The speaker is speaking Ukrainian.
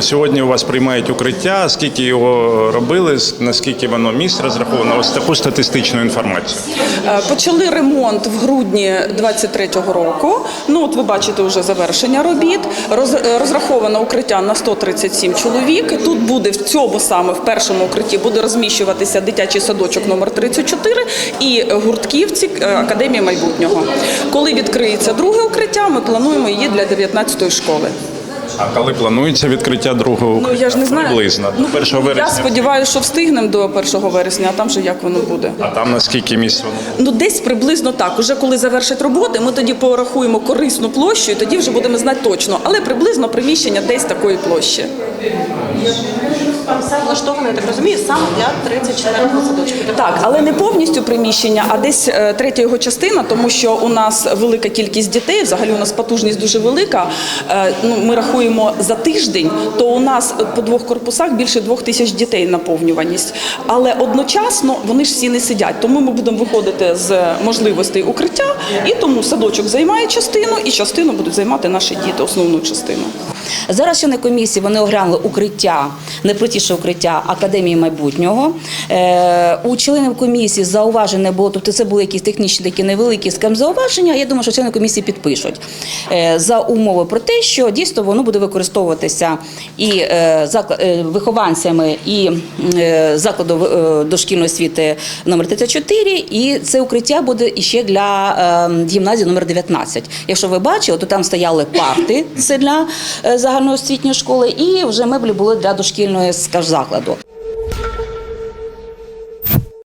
Сьогодні у вас приймають укриття. Скільки його робили, наскільки воно місць розраховано? Ось таку статистичну інформацію. Е, Почали ремонт в грудні 23-го року. Ну от ви бачите вже завершення робіт. Е, розраховано укриття на 137 чоловік. Тут буде в цьому саме в першому укритті буде розміщуватися дитячий садочок номер 34 і гуртківці е, академії майбутнього. Коли відкриється друге укриття, ми плануємо її для 19-ї школи. А коли планується відкриття другого Ну я ж не знаю. Приблизно Ну, до 1 Я вересня. сподіваюся, що встигнемо до 1 вересня, а там же як воно буде. А там наскільки місць воно? Ну, десь приблизно так. Уже коли завершать роботи, ми тоді порахуємо корисну площу, і тоді вже будемо знати точно. Але приблизно приміщення десь такої площі. Там все влаштовано, я так розумію, саме для 34-го садочку. Так, але не повністю приміщення, а десь е, третя його частина, тому що у нас велика кількість дітей. Взагалі у нас потужність дуже велика. Е, Ну, ми рахуємо за тиждень, то у нас по двох корпусах більше двох тисяч дітей наповнюваність. Але одночасно вони ж всі не сидять. Тому ми будемо виходити з можливостей укриття, і тому садочок займає частину, і частину будуть займати наші діти, основну частину. Зараз члени комісії вони оглянули укриття, найпростіше укриття академії майбутнього. Е, у членів комісії зауважень не було, тобто це були якісь технічні такі невеликі скажімо, зауваження. Я думаю, що члени комісії підпишуть е, за умови про те, що дійсно воно буде використовуватися і е, вихованцями і закладу дошкільної освіти номер 34, і це укриття буде іще для гімназії номер 19. Якщо ви бачили, то там стояли парти, це для загальноосвітньої школи, і вже меблі були для дошкільної скаж, закладу.